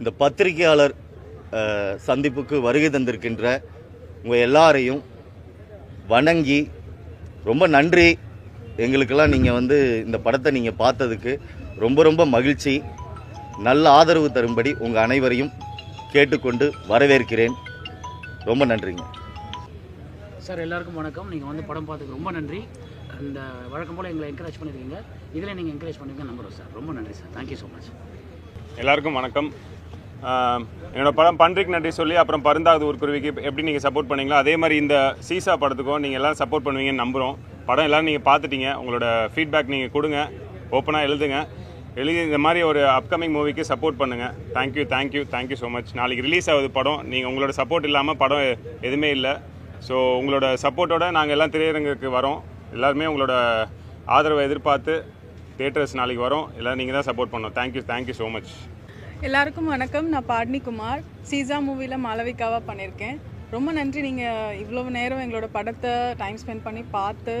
இந்த பத்திரிகையாளர் சந்திப்புக்கு வருகை தந்திருக்கின்ற உங்கள் எல்லாரையும் வணங்கி ரொம்ப நன்றி. எங்களுக்கெல்லாம் நீங்கள் வந்து இந்த படத்தை நீங்கள் பார்த்ததுக்கு ரொம்ப ரொம்ப மகிழ்ச்சி. நல்ல ஆதரவு தரும்படி உங்கள் அனைவரையும் கேட்டுக்கொண்டு வரவேற்கிறேன். ரொம்ப நன்றிங்க. சார் எல்லாருக்கும் வணக்கம். நீங்கள் வந்து படம் பார்த்ததுக்கு ரொம்ப நன்றி. அந்த வழக்கம் போல் எங்களை என்கரேஜ் பண்ணியிருக்கீங்க இதில் நீங்கள் என்கரேஜ் பண்ணுவீங்க நம்புகிறோம் சார். ரொம்ப நன்றி சார். தேங்க்யூ ஸோ மச் எல்லாருக்கும் வணக்கம். என்னோட படம் பன்றிக்கு நன்றி சொல்லி அப்புறம் பருந்தாவது ஊர்க்குருவிக்கு எப்படி நீங்கள் சப்போர்ட் பண்ணீங்களோ அதே மாதிரி இந்த சீசா படத்துக்கும் நீங்கள் எல்லாம் சப்போர்ட் பண்ணுவீங்கன்னு நம்புகிறோம் படம் எல்லோரும் நீங்கள் பார்த்துட்டீங்க. உங்களோட ஃபீட்பேக் நீங்கள் கொடுங்க. ஓப்பனாக எழுதுங்க. எழுதி இந்த மாதிரி ஒரு அப்கமிங் மூவிக்கு சப்போர்ட் பண்ணுங்கள் thank you thank you thank you so much நாளைக்கு ரிலீஸ் ஆகுது படம். நீங்கள் உங்களோட சப்போர்ட் இல்லாமல் படம் எதுவுமே இல்லை. ஸோ உங்களோட சப்போர்ட்டோட நாங்கள் எல்லாம் திரையரங்குக்கு வரோம். எல்லாருமே உங்களோட ஆதரவை எதிர்பார்த்து தேட்டர்ஸ் நாளைக்கு வரோம். எல்லோரும் நீங்கள் தான் சப்போர்ட் பண்ணோம் தேங்க்யூ தேங்க்யூ ஸோ மச் எல்லாருக்கும் வணக்கம். நான் பாட்னி குமார். சீசா மூவியில் மாளவிகாவாக பண்ணியிருக்கேன் ரொம்ப நன்றி. நீங்கள் இவ்வளோ நேரம் எங்களோட படத்தை டைம் ஸ்பெண்ட் பண்ணி பார்த்து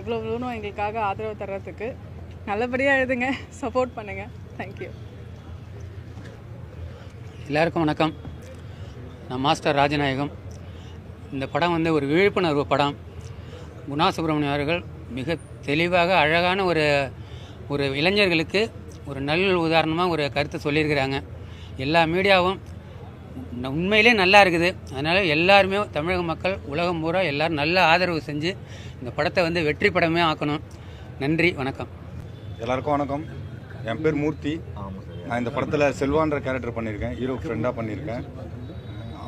இவ்வளோ இவ்வளோனும் எங்களுக்காக ஆதரவு தர்றதுக்கு நல்லபடியாக எழுதுங்க. சப்போர்ட் பண்ணுங்கள் தேங்க்யூ எல்லாருக்கும் வணக்கம். நான் மாஸ்டர் ராஜநாயகம். இந்த படம் வந்து ஒரு விழிப்புணர்வு படம். குணா சுப்பிரமணியம் அவர்கள் மிக தெளிவாக அழகான ஒரு ஒரு இளைஞர்களுக்கு ஒரு நல்ல உதாரணமாக ஒரு கருத்தை சொல்லியிருக்கிறாங்க. எல்லா மீடியாவும் உண்மை- உண்மையிலே நல்லா இருக்குது. அதனால் எல்லாருமே தமிழக மக்கள் உலகம் பூரா எல்லாரும் நல்ல ஆதரவு செஞ்சு இந்த படத்தை வந்து வெற்றி படமே ஆக்கணும். நன்றி வணக்கம். எல்லாருக்கும் வணக்கம். என் பேர் மூர்த்தி. நான் இந்த படத்தில் செல்வான்ற கேரக்டர் பண்ணியிருக்கேன். ஹீரோ ஃப்ரெண்டாக பண்ணியிருக்கேன்.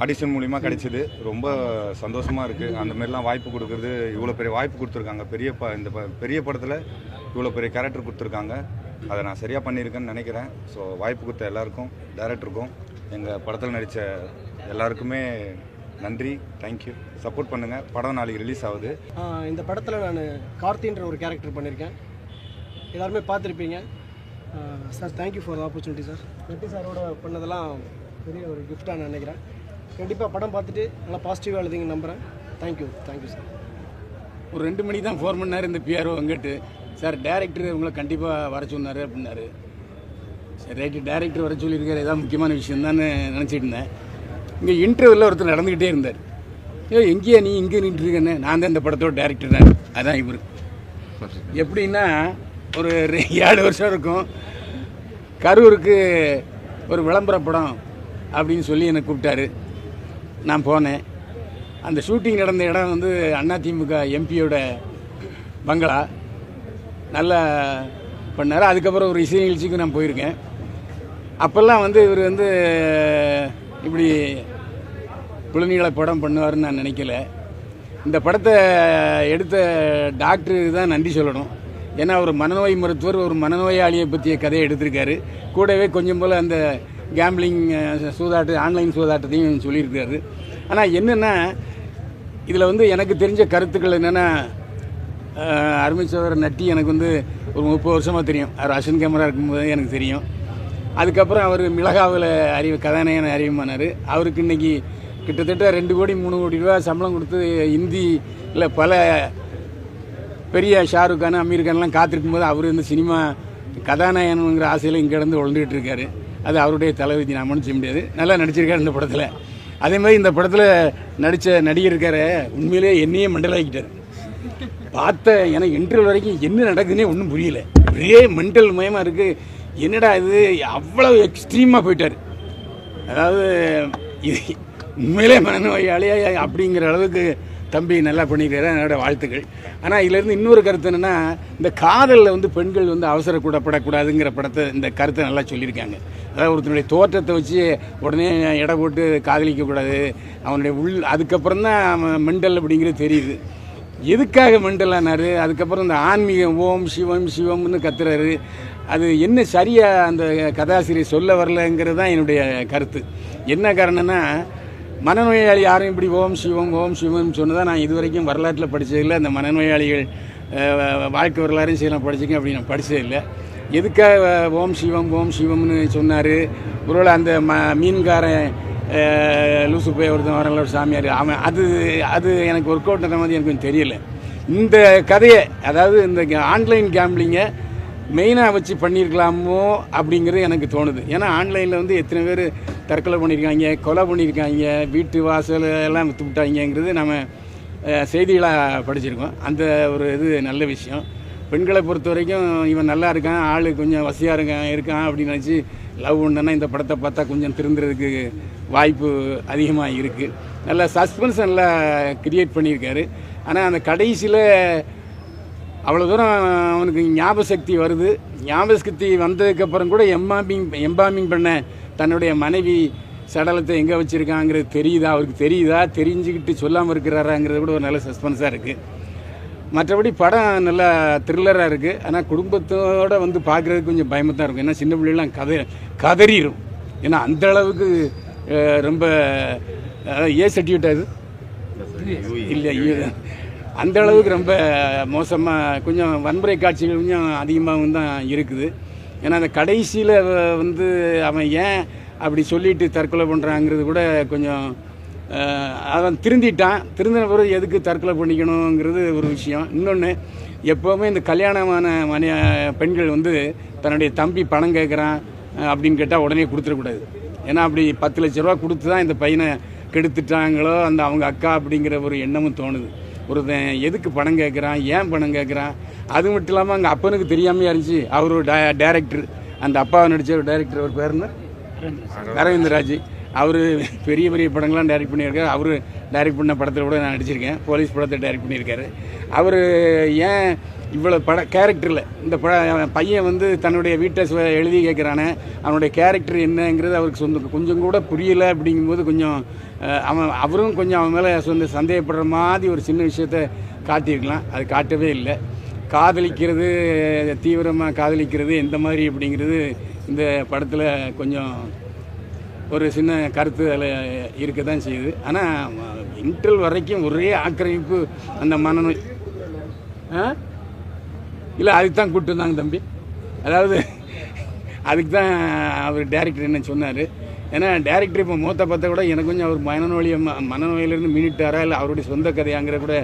ஆடிஷன் மூலிமா கிடைச்சிது. ரொம்ப சந்தோஷமாக இருக்குது அந்த மாதிரிலாம் வாய்ப்பு கொடுக்குறது இவ்வளோ பெரிய வாய்ப்பு கொடுத்துருக்காங்க. பெரிய ப இந்த ப பெரிய படத்தில் இவ்வளோ பெரிய கேரக்டர் கொடுத்துருக்காங்க. அதை நான் சரியாக பண்ணியிருக்கேன்னு நினைக்கிறேன். ஸோ வாய்ப்பு கொடுத்த எல்லாருக்கும் டேரக்டருக்கும் எங்கள் படத்தில் நடித்த எல்லாருக்குமே நன்றி. தேங்க்யூ சப்போர்ட் பண்ணுங்கள் படம் நாளைக்கு ரிலீஸ் ஆகுது. இந்த படத்தில் நான் கார்த்தின்ற ஒரு கேரக்டர் பண்ணியிருக்கேன் எல்லாருமே பார்த்துருப்பீங்க. Sir thank you for opportunity sir Vetti சாரோட பண்ணதெல்லாம் பெரிய ஒரு கிஃப்டாக நான் நினைக்கிறேன். கண்டிப்பாக படம் பார்த்துட்டு நல்லா பாசிட்டிவாக எழுதிங்க நம்புகிறேன் தேங்க்யூ தேங்க்யூ சார் ஒரு ரெண்டு மணிக்கு தான் ஃபோன் பண்ணார் இந்த பிஆர்ஓ அங்கிட்டு. சார் டேரக்டர் உங்களை கண்டிப்பாக வர சொன்னார் அப்படின்னாரு. சரி ரைட்டு டேரக்டர் வர சொல்லியிருக்காரு. ஏதாவது முக்கியமான விஷயம் தான் நினச்சிட்டு இருந்தேன். இங்கே இன்டர்வியூவில் ஒருத்தர் நடந்துக்கிட்டே இருந்தார். ஏ எங்கேயா நீ இங்கே நின்றுருக்கேன்னு? நான் தான் இந்த படத்தோட டேரக்டர் அதான் இவர். எப்படின்னா ஒரு ரெ- ஏழு வருஷம் இருக்கும். கரூருக்கு ஒரு விளம்பர படம் அப்படின்னு சொல்லி என்னை கூப்பிட்டாரு. நான் போனேன். அந்த ஷூட்டிங் நடந்த இடம் வந்து அதிமுக எம்பியோட பங்களா. நல்லா பண்ணார். அதுக்கப்புறம் ஒரு இசை நிகழ்ச்சிக்கு நான் போயிருக்கேன். அப்போல்லாம் வந்து இவர் வந்து இப்படி குழந்தைகளை படம் பண்ணுவார்னு நான் நினைக்கல. இந்த படத்தை எடுத்த டாக்டருக்கு தான் நன்றி சொல்லணும். ஏன்னா ஒரு மனநோய் மருத்துவர் ஒரு மனநோயாளியை பற்றிய கதையை எடுத்திருக்காரு. கூடவே கொஞ்சம் போல் அந்த கேம்பிளிங் சூதாட்டு ஆன்லைன் சூதாட்டத்தையும் சொல்லியிருக்காரு. ஆனால் என்னென்னா இதில் வந்து எனக்கு தெரிஞ்ச கருத்துக்கள் என்னென்னா அருமை சோதரர் நட்டி எனக்கு வந்து ஒரு முப்பது வருஷமாக தெரியும். அவர் அசன் கேமரா இருக்கும்போது எனக்கு தெரியும். அதுக்கப்புறம் அவர் மிளகாவில் அறிவு கதாநாயகன் அறிவுமானார் அவருக்கு இன்னைக்கு கிட்டத்தட்ட ரெண்டு கோடி மூணு கோடி ரூபா சம்பளம் கொடுத்து ஹிந்தியில் பல பெரிய ஷாருக் கான் அமீர் கான்லாம் காத்திருக்கும் போது அவர் இந்த சினிமா கதாநாயகனுங்கிற ஆசையில் இங்கே இருந்து உழந்துட்டு இருக்காரு. அது அவருடைய தலைவதி நான் மன்னிச்ச முடியாது. நல்லா நடிச்சிருக்காரு இந்த படத்தில். அதே மாதிரி இந்த படத்தில் நடித்த நடிகர் இருக்காரு. உண்மையிலேயே என்னையே மண்டலாக்கிட்டார். பார்த்த ஏன்னா இன்டர்வியூ வரைக்கும் என்ன நடக்குதுன்னே ஒன்றும் புரியல. ஒரே மென்டல் மயமாக இருக்குது என்னடா இது? அவ்வளோ எக்ஸ்ட்ரீமாக போயிட்டார். அதாவது இது உண்மையிலே மனநோயாளியா அப்படிங்கிற அளவுக்கு தம்பி நல்லா பண்ணிக்கிறார் என்னோட வாழ்த்துக்கள். ஆனால் இதுலேருந்து இன்னொரு கருத்து என்னென்னா இந்த காதலில் வந்து பெண்கள் வந்து அவசரக்கூடப்படக்கூடாதுங்கிற படத்தை இந்த கருத்தை நல்லா சொல்லியிருக்காங்க. அதாவது ஒருத்தனுடைய தோற்றத்தை வச்சு உடனே எடை போட்டு காதலிக்கக்கூடாது. அவனுடைய உள் அதுக்கப்புறம் தான் மெண்டல் அப்படிங்கிறது தெரியுது. எதுக்காக மெண்டலானாரு? அதுக்கப்புறம் இந்த ஆன்மீகம் ஓம் சிவம் சிவம்னு கத்துறாரு. அது என்ன சரியாக அந்த கதாசிரியர் சொல்ல வரலங்கிறது தான் என்னுடைய கருத்து. என்ன காரணம்னா மனநோயாளி யாரும் இப்படி ஓம் சிவம் ஓம் சிவம் சொன்னதான் நான் இது வரைக்கும் வரலாற்றில் படித்ததில்லை அந்த மனநோயாளிகள் வாழ்க்கை வரலாறையும் சரி நான் படிச்சிருக்கேன் அப்படி நான் படித்ததில்லை எதுக்காக ஓம் சிவம் ஓம் சிவம்னு சொன்னார்? ஒருவேளை அந்த ம மீன்காரன் லூசு போய் ஒருத்தன் வரல ஒரு சாமியார். அவன் அது அது எனக்கு ஒர்க் அவுட் மாதிரி எனக்கு கொஞ்சம் தெரியல. இந்த கதையை அதாவது இந்த ஆன்லைன் கேம்பிளிங்கை மெயினாக வச்சு பண்ணியிருக்கலாமோ அப்படிங்கிறது எனக்கு தோணுது. ஏன்னா ஆன்லைனில் வந்து எத்தனை பேர் தற்கொலை பண்ணியிருக்காங்க கொலை பண்ணியிருக்காங்க வீட்டு வாசல் எல்லாம் விற்று விட்டாங்கிறது நம்ம செய்திகளாக படிச்சிருக்கோம். அந்த ஒரு இது நல்ல விஷயம். பெண்களை பொறுத்த வரைக்கும் இவன் நல்லா இருக்கான் ஆள் கொஞ்சம் வசதியாக இருக்கான் இருக்கான் அப்படின்னு நினச்சி லவ் பண்ணனா இந்த படத்தை பார்த்தா கொஞ்சம் திருந்துறதுக்கு வாய்ப்பு அதிகமாக இருக்குது நல்லா சஸ்பென்ஸ் நல்லா கிரியேட் பண்ணியிருக்காரு. ஆனால் அந்த கடைசியில் அவ்வளோ தூரம் அவனுக்கு ஞாபக சக்தி வருது. ஞாபக சக்தி வந்ததுக்கப்புறம் கூட எம்பாமிங் எம்பாமிங் பண்ண தன்னுடைய மனைவி சடலத்தை எங்கே வச்சுருக்காங்கிறது தெரியுதா? அவருக்கு தெரியுதா? தெரிஞ்சுக்கிட்டு சொல்லாமல் இருக்கிறாராங்கிறது கூட ஒரு நல்ல சஸ்பென்ஸாக இருக்குது மற்றபடி படம் நல்லா த்ரில்லராக இருக்குது ஆனால் குடும்பத்தோடு வந்து பார்க்குறதுக்கு கொஞ்சம் பயமாக தான் இருக்கும். ஏன்னா சின்ன பிள்ளைலாம் கதை கதறிடும் ஏன்னா அந்த அளவுக்கு ரொம்ப ஏ சர்டிஃபிகேட் அது இல்லை அந்த அளவுக்கு ரொம்ப மோசமாக கொஞ்சம் வன்முறை காட்சிகள் கொஞ்சம் அதிகமாகவும் தான் இருக்குது. ஏன்னா அந்த கடைசியில் வந்து அவன் ஏன் அப்படி சொல்லிட்டு தற்கொலை பண்ணுறாங்கிறது கூட கொஞ்சம் அவன் திருந்திட்டான். திருந்தின பிறகு எதுக்கு தற்கொலை பண்ணிக்கணுங்கிறது ஒரு விஷயம். இன்னொன்று எப்போவுமே இந்த கல்யாணமான மன பெண்கள் வந்து தன்னுடைய தம்பி பணம் கேட்குறான் அப்படின்னு கேட்டால் உடனே கொடுத்துடக்கூடாது. ஏன்னா அப்படி பத்து லட்ச ரூபா கொடுத்து தான் இந்த பையனை கெடுத்துட்டாங்களோ அந்த அவங்க அக்கா அப்படிங்கிற ஒரு எண்ணமும் தோணுது. ஒருத்தன் எதுக்கு பணம் கேட்குறான் ஏன் பணம் கேட்குறான் அது மட்டும் இல்லாமல் அங்கே அப்பனுக்கு தெரியாமையா இருந்துச்சு. அவர் ஒரு டே டேரக்டர். அந்த அப்பாவை நடித்த ஒரு டேரக்டர் ஒரு பேர் என்ன? அரவிந்தராஜ் அவர் பெரிய பெரிய படங்கள்லாம் டைரக்ட் பண்ணியிருக்காரு. அவர் டைரக்ட் பண்ண படத்தில் கூட நான் நடிச்சிருக்கேன். போலீஸ் படத்தை டைரக்ட் பண்ணியிருக்காரு. அவர் ஏன் இவ்வளோ பட கேரக்டரில் இந்த பட பையன் வந்து தன்னுடைய வீட்டை எழுதி கேட்குறானே அவனுடைய கேரக்டர் என்னங்கிறது அவருக்கு சொந்த கொஞ்சம் கூட புரியலை அப்படிங்கும்போது கொஞ்சம் அவன் அவரும் கொஞ்சம் அவன் மேலே சொந்த சந்தேகப்படுற மாதிரி ஒரு சின்ன விஷயத்த காட்டியிருக்கலாம். அது காட்டவே இல்லை. காதலிக்கிறது தீவிரமாக காதலிக்கிறது எந்த மாதிரி அப்படிங்கிறது இந்த படத்தில் கொஞ்சம் ஒரு சின்ன கருத்து அதில் இருக்க தான் செய்யுது. ஆனால் இன்டர்வல் வரைக்கும் ஒரே ஆக்கிரமிப்பு அந்த மனநோய். ஆ? இல்லை அதுக்கு தான் கூப்பிட்டு வந்தாங்க தம்பி. அதாவது அதுக்கு தான் அவர் டேரக்டர் என்ன சொன்னார். ஏன்னா டேரக்டர் இப்போ மூத்த பார்த்தா கூட எனக்கு கொஞ்சம் அவர் மனநோயை ம- மனநோயிலிருந்து மீனிட்டாரா இல்லை அவருடைய சொந்த கதையாங்கிற கூட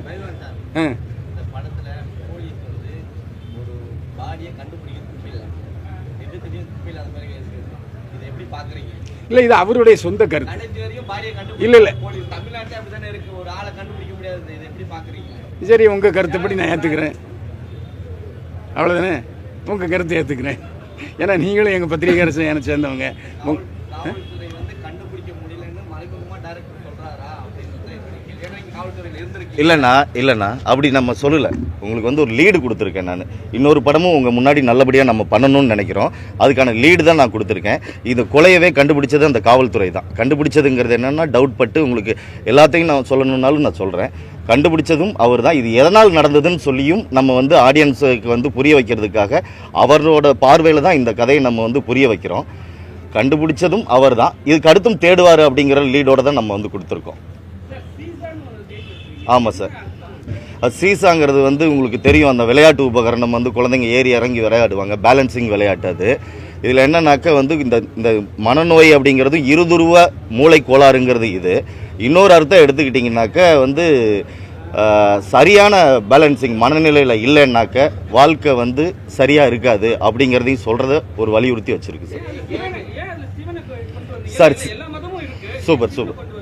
ஆ? இல்லை இது அவருடைய சொந்த கருத்து. இல்லை இல்லை. சரி உங்கள் கருத்துப்படி நான் ஏற்றுக்கிறேன் அவ்வளோதானே உங்கள் கருத்தை ஏற்றுக்கிறேன் ஏன்னா நீங்களும் எங்கள் பத்திரிகை அரசு எனக்கு சேர்ந்தவங்க உங்க- ஆ? இல்லைண்ணா இல்லைண்ணா. அப்படி நம்ம சொல்லலை. உங்களுக்கு வந்து ஒரு லீடு கொடுத்துருக்கேன் நான். இன்னொரு படமும் உங்கள் முன்னாடி நல்லபடியாக நம்ம பண்ணணும்னு நினைக்கிறோம். அதுக்கான லீடு தான் நான் கொடுத்துருக்கேன். இது கொலையவே கண்டுபிடிச்சது அந்த காவல்துறை தான். கண்டுபிடிச்சதுங்கிறது என்னென்னா டவுட் பட்டு உங்களுக்கு எல்லாத்தையும் நான் சொல்லணுன்னாலும் நான் சொல்கிறேன் கண்டுபிடிச்சதும் அவர் தான். இது எதனால் நடந்ததுன்னு சொல்லியும் நம்ம வந்து ஆடியன்ஸுக்கு வந்து புரிய வைக்கிறதுக்காக அவரோட பார்வையில் தான் இந்த கதையை நம்ம வந்து புரிய வைக்கிறோம். கண்டுபிடிச்சதும் அவர் தான். இதுக்கு அடுத்தும் தேடுவார் அப்படிங்கிற லீடோட தான் நம்ம வந்து கொடுத்துருக்கோம். ஆமாம் சார் அது சீசாங்கிறது வந்து உங்களுக்கு தெரியும் அந்த விளையாட்டு உபகரணம் வந்து குழந்தைங்க ஏறி இறங்கி விளையாடுவாங்க. பேலன்சிங் விளையாட்டு அது. இதில் என்னன்னாக்கா வந்து இந்த இந்த மனநோய் அப்படிங்கிறது இருதுருவ மூளை கோளாறுங்கிறது இது. இன்னொரு அர்த்தம் எடுத்துக்கிட்டிங்கனாக்க வந்து சரியான பேலன்சிங் மனநிலையில் இல்லைன்னாக்க வாழ்க்கை வந்து சரியாக இருக்காது அப்படிங்கிறதையும் சொல்கிறத ஒரு வலியுறுத்தி வச்சுருக்கு sir sir super super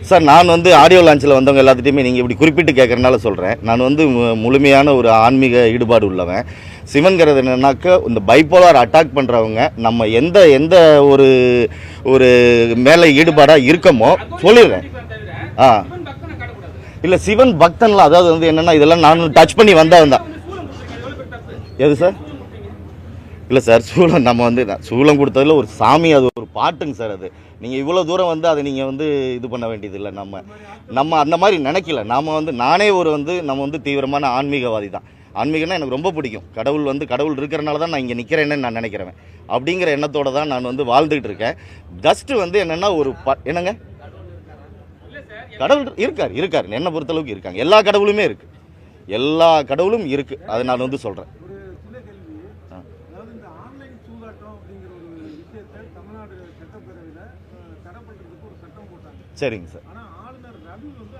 sir நான் வந்து ஆடியோ லான்ச்சில் வந்தவங்க எல்லாத்துட்டையுமே நீங்கள் இப்படி குறிப்பிட்டு கேட்குறனால சொல்கிறேன் நான் வந்து மு- முழுமையான ஒரு ஆன்மீக ஈடுபாடு உள்ளவன். சிவன்கிறது என்னன்னாக்கா இந்த பைப்போலார் அட்டாக் பண்ணுறவங்க நம்ம எந்த எந்த ஒரு ஒரு மேலே ஈடுபாடாக இருக்கமோ சொல்லிடுறேன். ஆ. இல்லை சிவன் பக்தன்லாம் அதாவது வந்து என்னென்னா இதெல்லாம் நான் டச் பண்ணி வந்தவன் தான். எது சார்? இல்லை சார் சூளம் நம்ம வந்து நான் சூளம் கொடுத்ததுல ஒரு சாமி அது ஒரு பாட்டுங்க சார் அது. நீங்கள் இவ்வளோ தூரம் வந்து அதை நீங்கள் வந்து இது பண்ண வேண்டியதில்லை. நம்ம நம்ம அந்த மாதிரி நினைக்கல. நாம் வந்து நானே ஒரு வந்து நம்ம வந்து தீவிரமான ஆன்மீகவாதி தான். ஆன்மீகம்னா எனக்கு ரொம்ப பிடிக்கும். கடவுள் வந்து கடவுள் இருக்கிறனால தான் நான் இங்கே நிற்கிறேன்னு நான் நினைக்கிறேன் அப்படிங்கிற எண்ணத்தோடு தான் நான் வந்து வாழ்ந்துகிட்டு இருக்கேன். ஜஸ்ட்டு வந்து என்னென்னா ஒரு ப என்னங்க? கடவுள் இருக்கார் இருக்கார். என்னை பொறுத்தளவுக்கு இருக்காங்க. எல்லா கடவுளுமே இருக்குது எல்லா கடவுளும் இருக்குது அதை நான் வந்து சொல்கிறேன் அதாவது இந்த ஆன்லைன் சூதாட்டம் அப்படிங்கிற ஒரு விஷயத்தை தமிழ்நாடு சட்டப்பேரவையில் தடை பண்ணுறதுக்கு ஒரு சட்டம் போட்டாங்க சரிங்க சார் ஆனால் ஆளுநர் ரவி வந்து அதை கையெழுத்து போடாமையே வச்சிருந்தாரு ஆ சார் ரெண்டாவது தடவை போட்டதுக்கு அப்புறம் தான்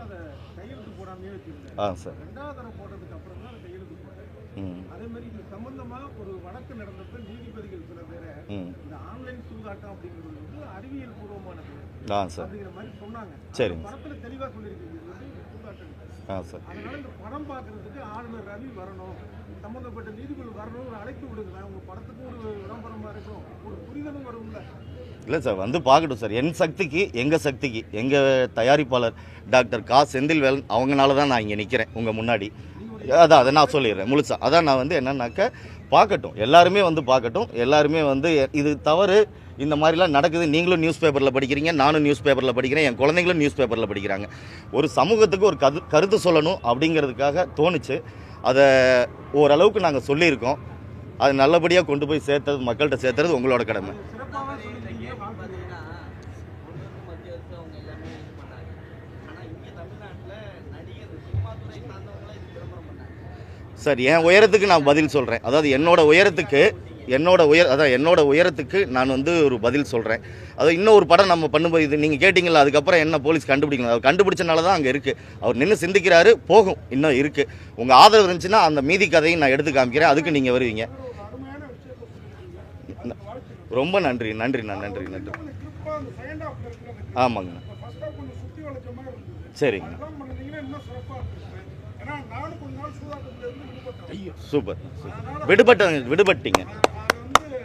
அதை கையெழுத்து போட்டாங்க ம். அதே மாதிரி இது சம்பந்தமா ஒரு வழக்கு நடந்தப்ப நீதிபதிகள் சில பேரை இந்த ஆன்லைன் சூதாட்டம் அப்படிங்கிறது வந்து அறிவியல் பூர்வமானது ஆ சார். அப்படிங்கிற மாதிரி சொன்னாங்க. சரிங்க. படத்துல தெளிவா சொல்லியிருக்கீங்க. சூதாட்டம். ஆ சார். அதனால இந்த படம் பார்க்கறதுக்கு ஆளுநர் ரவி வரணும். சம்பந்தப்பட்ட நீதிபதி வரணும் ஒரு அழைப்பு விடுங்க. உங்க படத்துக்கு ஒரு விளம்பரமா இருக்கும் ஒரு புரிதலும் வரும்ல. இல்லை சார் வந்து பார்க்கட்டும் சார். என் சக்திக்கு எங்கள் சக்திக்கு எங்கள் தயாரிப்பாளர் டாக்டர் கா. செந்தில்வேலன் அவங்கனால தான் நான் இங்கே நிற்கிறேன் உங்கள் முன்னாடி. அதான் அதை நான் சொல்லிடுறேன் முழுசா. அதான் நான் வந்து என்னன்னாக்க பார்க்கட்டும். எல்லாருமே வந்து பார்க்கட்டும். எல்லாருமே வந்து இது தவறு. இந்த மாதிரிலாம் நடக்குது. நீங்களும் நியூஸ் பேப்பரில் படிக்கிறீங்க நானும் நியூஸ் பேப்பரில் படிக்கிறேன். என் குழந்தைங்களும் நியூஸ் பேப்பரில் படிக்கிறாங்க. ஒரு சமூகத்துக்கு ஒரு கரு கருத்து சொல்லணும் அப்படிங்கிறதுக்காக தோணுச்சு. அதை ஓரளவுக்கு நாங்கள் சொல்லியிருக்கோம். அது நல்லபடியாக கொண்டு போய் சேர்த்தது மக்கள்கிட்ட சேர்த்துறது உங்களோட கடமை சிறப்பாக சொல்லியிருக்கீங்க வாழ்த்துக்கள். மத்திய அரசு அவங்க எல்லாமே இது பண்ணாங்க ஆனால் இங்கே தமிழ்நாட்டில் நடிகர் சினிமா துறை சார்ந்தவங்களே இது விளம்பரம் பண்ணாங்க சார் என் உயரத்துக்கு நான் பதில் சொல்கிறேன் அதாவது என்னோட உயரத்துக்கு என்னோட உயர் அதான் என்னோட உயரத்துக்கு நான் வந்து ஒரு பதில் சொல்கிறேன் அது இன்னும் ஒரு படம் நம்ம பண்ணும்போது இது நீங்கள் கேட்டிங்களா அதுக்கப்புறம் என்ன போலீஸ் கண்டுபிடிக்கணும்? அவர் கண்டுபிடிச்சனால தான் அங்கே இருக்குது அவர் நின்று சிந்திக்கிறாரு போகும் இன்னும் இருக்குது உங்கள் ஆதரவு இருந்துச்சுன்னா அந்த மீதி கதையும் நான் எடுத்து காமிக்கிறேன். அதுக்கு நீங்கள் வருவீங்க. ரொம்ப நன்றி நன்றிண்ணா நன்றி நன்றி ஆமாங்கண்ணா. First super super. விடுபட்ட விடுபட்டீங்க. அது வந்து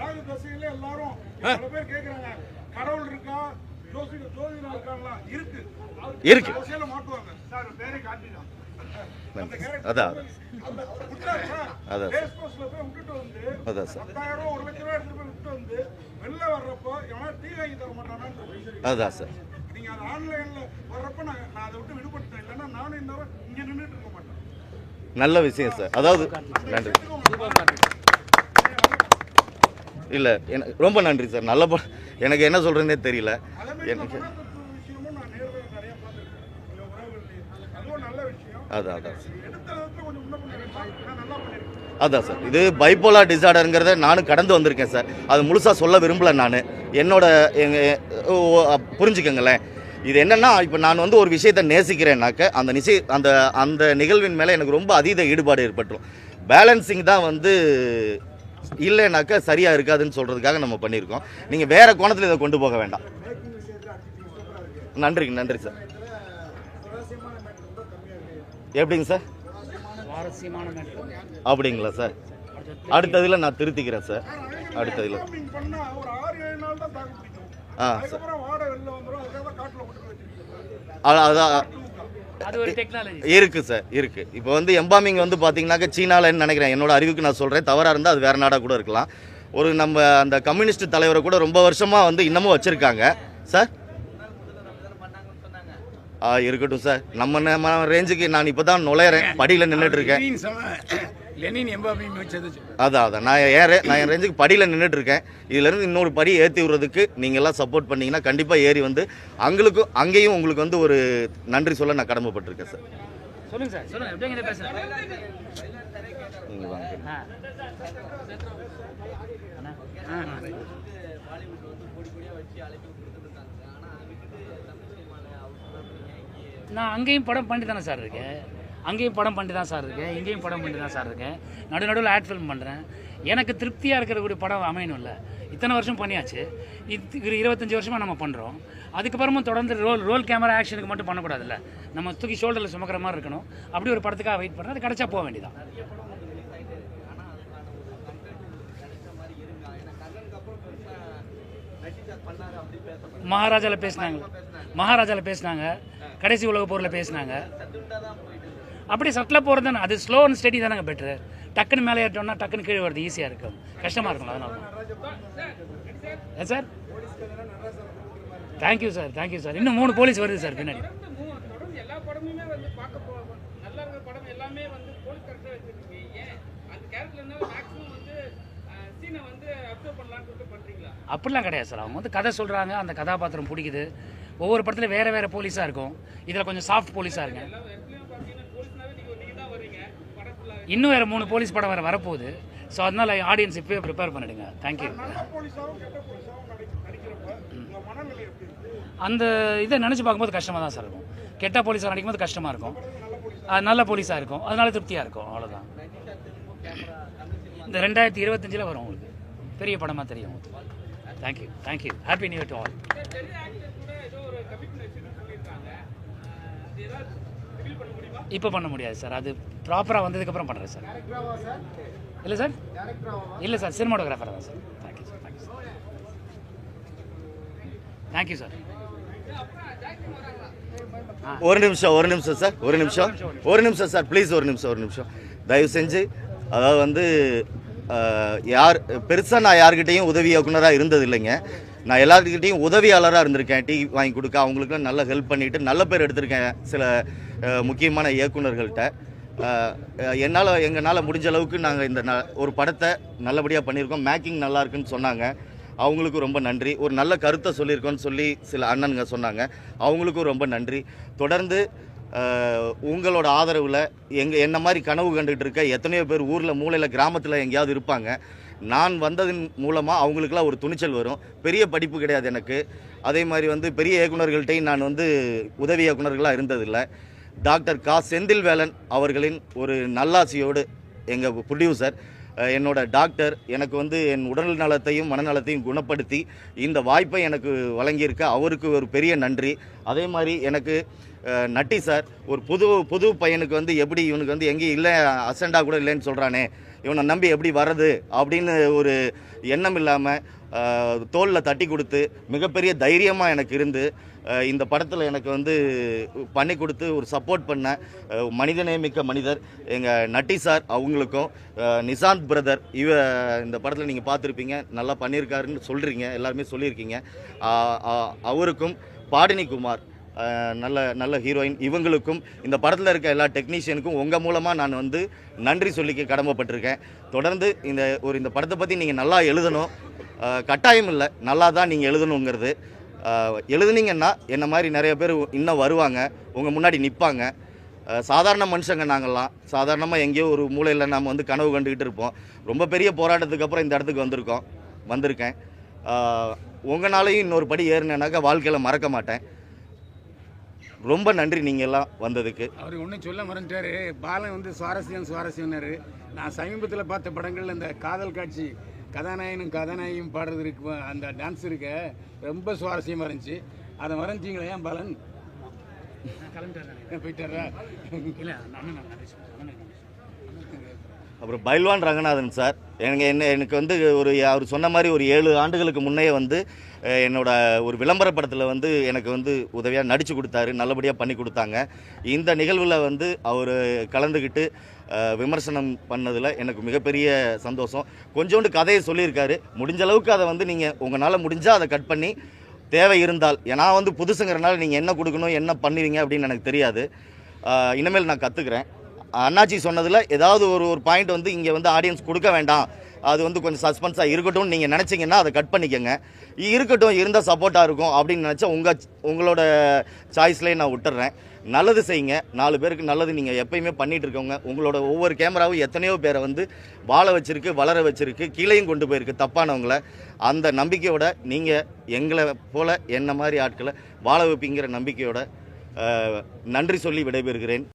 ராகு தசையில எல்லாரும் சில பேர் கேக்குறாங்க. கடவுள் இருக்கா? ஜோசிட ஜோதிடம் இருக்காங்களா? இருக்கு. இருக்கு. தசையில மாட்டுவாங்க. சார் பேரே காட்டிதான். நன்றி. அதான். அதான் சார். ரேஸ் கோர்ஸ்ல போய் விட்டுட்டு வந்து அதான் சார். அதான் சார். நீங்க அது ஆன்லைன்ல வர்றப்ப நான் நான் அதை விட்டு விடுபட்டேன் இல்லைன்னா நானும் இந்த இங்க நின்றுட்டு இருக்க மாட்டேன். நல்ல விஷயம் சார் அதாவது நன்றி. இல்லை எனக்கு ரொம்ப நன்றி சார் நல்ல ப- எனக்கு என்ன சொல்கிறேன்னே தெரியல. எனக்கு அதான் அதான் சார் எடுத்த விதத்துல கொஞ்சம் முன்ன பண்ணிருக்கலாம் நான் நல்லா பண்ணிருக்கேன். அதான் சார் இது பைப்போலா டிசார்டருங்கிறத நானும் கடந்து வந்திருக்கேன் சார் அது முழுசாக சொல்ல விரும்பல நான். என்னோட எங்கள் புரிஞ்சுக்கங்களேன். இது என்னன்னா இப்போ நான் வந்து ஒரு விஷயத்தை நேசிக்கிறேன்னாக்க அந்த நிச்சய அந்த அந்த நிகழ்வின் மேலே எனக்கு ரொம்ப அதீத ஈடுபாடு ஏற்பட்டுரும். பேலன்சிங் தான் வந்து இல்லைனாக்கா சரியாக இருக்காதுன்னு சொல்கிறதுக்காக நம்ம பண்ணியிருக்கோம். நீங்கள் வேறு கோணத்தில் இதை கொண்டு போக வேண்டாம். நன்றிங்க நன்றி சார். எப்படிங்க சார்? அப்படிங்களா சார்? அடுத்ததில் நான் திருத்திக்கிறேன் சார். அடுத்ததில். நீங்க பண்ணா அதான் அது ஒரு டெக்னாலஜி இருக்கு சார் இருக்கு. இப்போ வந்து எம்பாமிங் வந்து பார்த்தீங்கன்னாக்கா சீனாலன்னு நினைக்கிறேன். என்னோட அறிவுக்கு நான் சொல்கிறேன் தவறாக இருந்தால் அது வேற நாடாக கூட இருக்கலாம். ஒரு நம்ம அந்த கம்யூனிஸ்ட் தலைவரை கூட ரொம்ப வருஷமாக வந்து இன்னமும் வச்சுருக்காங்க. சார் இருக்கட்டும் சார். நம்ம நம்ம ரேஞ்சுக்கு நான் இப்போ தான் நுழையிறேன். படியில் நின்றுட்டு இருக்கேன் லெனின் எம்பாபி அதான் அதான். நான் ரே- நான் என் ரேஞ்சுக்கு படியில் நின்றுட்டு இருக்கேன் இதுலேருந்து இன்னொரு படி ஏற்றி விடுறதுக்கு நீங்கள் எல்லாம் சப்போர்ட் பண்ணீங்கன்னா கண்டிப்பாக ஏறி வந்து அங்களுக்கும் அங்கேயும் உங்களுக்கு வந்து ஒரு நன்றி சொல்ல நான் கடமைப்பட்டிருக்கேன் சார். சொல்லுங்க சார். சொல்லுங்க எப்படிங்க பேசுறேன் நான் அங்கேயும் படம் பண்ணிட்டு தானே சார் இருக்கேன். அங்கேயும் படம் பண்ணிட்டு தான் சார் இருக்கேன். இங்கேயும் படம் பண்ணிட்டு தான் சார் இருக்கேன். நடு நடுவில் ஆட் ஃபில்ம் பண்ணுறேன் எனக்கு திருப்தியாக இருக்கக்கூடிய படம் அமையணும்ல. இத்தனை வருஷம் பண்ணியாச்சு. இது இருபத்தஞ்சி வருஷமாக நம்ம பண்ணுறோம் அதுக்கப்புறமும் தொடர்ந்து ரோல் ரோல் கேமரா ஆக்ஷனுக்கு மட்டும் பண்ணக்கூடாதுல்ல. நம்ம தூக்கி ஷோல்டரில் சுமக்கிற மாதிரி இருக்கணும். அப்படி ஒரு படத்துக்காக வெயிட் பண்ணுறேன் அது கிடச்சா போக வேண்டியதான் மகாராஜாவில் பேசினாங்க. மகாராஜாவில் பேசினாங்க. கடைசி உலக போரில் பேசினாங்க. அப்படி சட்டில் போகிறது தானே. அது ஸ்லோ அண்ட் ஸ்டடி தானே பெட்ரு டக்குன்னு மேலே ஏற்றோம்னா டக்குன்னு கீழே வருது ஈஸியாக இருக்கும் கஷ்டமாக இருக்கும் அதனால. Sir? Thank you sir thank you sir இன்னும் மூணு போலீஸ் வருது சார் பின்னாடி. வந்து அந்த கேரக்டர்னால மேக்ஸிமம் வந்து சீனை வந்து அப்சர்வ் பண்ணலாம்னு சொல்லிட்டு பண்ணுறீங்களா அப்படிலாம் கிடையாது சார். அவங்க வந்து கதை சொல்கிறாங்க அந்த கதாபாத்திரம் பிடிக்குது. ஒவ்வொரு படத்தில் வேறு வேறு போலீஸாக இருக்கும். இதில் கொஞ்சம் சாஃப்ட் போலீஸாக படத்தில் இன்னும் வேறு மூணு போலீஸ் படம் வேறு வரப்போகுது. ஸோ அதனால் ஆடியன்ஸ் இப்போயே ப்ரிப்பேர் பண்ணிடுங்க. தேங்க்யூ அந்த இதை நினச்சி பார்க்கும்போது கஷ்டமாக தான் சார் இருக்கும். கெட்ட போலீஸாக நடிக்கும்போது கஷ்டமாக இருக்கும். அது நல்ல போலீஸாக இருக்கும். அதனால திருப்தியாக இருக்கும். அவ்வளோதான் இந்த ரெண்டாயிரத்தி இருபத்தஞ்சில் வரும் உங்களுக்கு. பெரிய படமாக தெரியும் thank you thank you happy new to all இப்போ பண்ண முடியாது சார் அது ப்ராப்பராக வந்ததுக்கப்புறம் பண்ணுறேன் சார் இல்லை சார் இல்லை சார் சினிமாட்டோகிராஃபர் தான் sir thank you sir thank you sir thank you sir ஒரு நிமிஷம் ஒரு நிமிஷம் சார் ஒரு நிமிஷம். ஒரு நிமிஷம் சார் ப்ளீஸ் ஒரு நிமிஷம் ஒரு நிமிஷம் தயவு செஞ்சு அதாவது வந்து யார் பெருசாக நான் யார்கிட்டையும் உதவி இயக்குனராக இருந்தது இல்லைங்க நான் எல்லாத்துக்கிட்டையும் உதவியாளராக இருந்திருக்கேன். டீ வாங்கி கொடுக்க அவங்களுக்குலாம் நல்லா ஹெல்ப் பண்ணிவிட்டு நல்ல பேர் எடுத்திருக்கேன் சில முக்கியமான இயக்குநர்கள்ட்ட என்னால் எங்களால் முடிஞ்ச அளவுக்கு நாங்கள் இந்த ந ஒரு படத்தை நல்லபடியாக பண்ணியிருக்கோம் மேக்கிங் நல்லா இருக்குன்னு சொன்னாங்க. அவங்களுக்கும் ரொம்ப நன்றி. ஒரு நல்ல கருத்தை சொல்லியிருக்கோன்னு சொல்லி சில அண்ணனுங்க சொன்னாங்க. அவங்களுக்கும் ரொம்ப நன்றி. தொடர்ந்து உங்களோட ஆதரவில் எங்கள் என்ன மாதிரி கனவு கண்டுகிட்டு இருக்க? எத்தனையோ பேர் ஊரில் மூலையில் கிராமத்தில் எங்கேயாவது இருப்பாங்க. நான் வந்ததன் மூலமாக அவங்களுக்குலாம் ஒரு துணிச்சல் வரும். பெரிய படிப்பு கிடையாது எனக்கு. அதே மாதிரி வந்து பெரிய இயக்குநர்கள்ட்டையும் நான் வந்து உதவி இயக்குனர்களாக இருந்ததில்லை. டாக்டர் கா. செந்தில்வேலன் அவர்களின் ஒரு நல்லாசியோடு எங்கள் ப்ரொடியூசர் என்னோட டாக்டர் எனக்கு வந்து என் உடல் நலத்தையும் மனநலத்தையும் குணப்படுத்தி இந்த வாய்ப்பை எனக்கு வழங்கியிருக்க அவருக்கு ஒரு பெரிய நன்றி. அதே மாதிரி எனக்கு நட்டி சார் ஒரு புது புது பையனுக்கு வந்து எப்படி இவனுக்கு வந்து எங்கேயும் இல்லை அசண்டாக கூட இல்லைன்னு சொல்கிறானே இவனை நம்பி எப்படி வர்றது அப்படின்னு ஒரு எண்ணம் இல்லாமல் தோலில் தட்டி கொடுத்து மிகப்பெரிய தைரியமாக எனக்கு இருந்து இந்த படத்தில் எனக்கு வந்து பண்ணி கொடுத்து ஒரு சப்போர்ட் பண்ண மனிதநேமிக்க மனிதர் எங்கள் நட்டி சார் அவங்களுக்கும் நிசாந்த் பிரதர் இவ இந்த படத்தில் நீங்கள் பார்த்துருப்பீங்க. நல்லா பண்ணியிருக்காருன்னு சொல்கிறீங்க எல்லாருமே சொல்லியிருக்கீங்க. அவருக்கும் பாடினி குமார் நல்ல நல்ல ஹீரோயின் இவங்களுக்கும் இந்த படத்தில் இருக்க எல்லா டெக்னீஷியனுக்கும் உங்கள் மூலமாக நான் வந்து நன்றி சொல்லிக்க கடமைப்பட்டிருக்கேன். தொடர்ந்து இந்த ஒரு இந்த படத்தை பற்றி நீங்கள் நல்லா எழுதணும். கட்டாயம் இல்லை நல்லா தான் நீங்கள் எழுதணுங்கிறது எழுதுனீங்கன்னா என்ன மாதிரி நிறைய பேர் இன்னும் வருவாங்க உங்கள் முன்னாடி நிற்பாங்க சாதாரண மனுஷங்க நாங்கள்லாம். சாதாரணமாக எங்கேயோ ஒரு மூலையில் நாம் வந்து கனவு கண்டுக்கிட்டு இருப்போம். ரொம்ப பெரிய போராட்டத்துக்கு அப்புறம் இந்த இடத்துக்கு வந்திருக்கோம் வந்திருக்கேன். உங்களாலையும் இன்னொரு படி ஏறினேனாக்கா வாழ்க்கையில் மறக்க மாட்டேன். ரொம்ப நன்றி நீங்கள் எல்லாம் வந்ததுக்கு. அவர் ஒன்றும் சொல்ல மறந்துட்டாரு. பாலன் வந்து சுவாரஸ்யம் சுவாரஸ்யம்னாரு. நான் சமீபத்தில் பார்த்த படங்கள்ல இந்த காதல் காட்சி கதாநாயகனும் கதாநாயகியும் பாடுறது இருக்கு அந்த டான்ஸ் இருக்க ரொம்ப சுவாரஸ்யமாக இருந்துச்சு. அதை மறைஞ்சிங்களா ஏன் பாலன்? கிளம்பிட்டாரு போயிட்டாரா? இல்லை நான் நன்றி சொல்றேன். அண்ணனுக்கு நன்றி சொல்றேன். அப்புறம் பைல்வான் ரங்கநாதன் சார். எனக்கு என்ன எனக்கு வந்து ஒரு அவர் சொன்ன மாதிரி ஒரு ஏழு ஆண்டுகளுக்கு முன்னே வந்து என்னோட ஒரு விளம்பர படத்தில் வந்து எனக்கு வந்து உதவியாக நடித்து கொடுத்தாரு நல்லபடியாக பண்ணி கொடுத்தாங்க. இந்த நிகழ்வில் வந்து அவர் கலந்துக்கிட்டு விமர்சனம் பண்ணதில் எனக்கு மிகப்பெரிய சந்தோஷம். கொஞ்சோண்டு கதையை சொல்லியிருக்காரு. முடிஞ்ச அளவுக்கு அதை வந்து நீங்கள் உங்களால் முடிஞ்சால் அதை கட் பண்ணி தேவை இருந்தால் ஏன்னா வந்து புதுசுங்கிறனால நீங்கள் என்ன கொடுக்கணும் என்ன பண்ணுவீங்க அப்படின்னு எனக்கு தெரியாது. இனிமேல் நான் கற்றுக்கிறேன் அண்ணாச்சி சொன்னதில் ஏதாவது ஒரு ஒரு பாயிண்ட் வந்து இங்கே வந்து ஆடியன்ஸ் கொடுக்க வேண்டாம். அது வந்து கொஞ்சம் சஸ்பென்ஸாக இருக்கட்டும்னு நீங்கள் நினச்சிங்கன்னா அதை கட் பண்ணிக்கோங்க. இருக்கட்டும் இருந்தால் சப்போர்ட்டாக இருக்கும் அப்படின்னு நினச்சா உங்கள் உங்களோட சாய்ஸ்லேயே நான் விட்டுறேன். நல்லது செய்யுங்க. நாலு பேருக்கு நல்லது நீங்கள் எப்பயுமே பண்ணிகிட்டு இருக்கவங்க உங்களோட ஒவ்வொரு கேமராவும் எத்தனையோ பேரை வந்து வாழ வச்சுருக்கு வளர வச்சுருக்கு கீழேயும் கொண்டு போயிருக்கு தப்பானவங்கள. அந்த நம்பிக்கையோட நீங்கள் எங்களை போல என்ன மாதிரி ஆட்களை வாழ வைப்பீங்கிற நம்பிக்கையோட நன்றி சொல்லி விடைபெறுகிறேன்.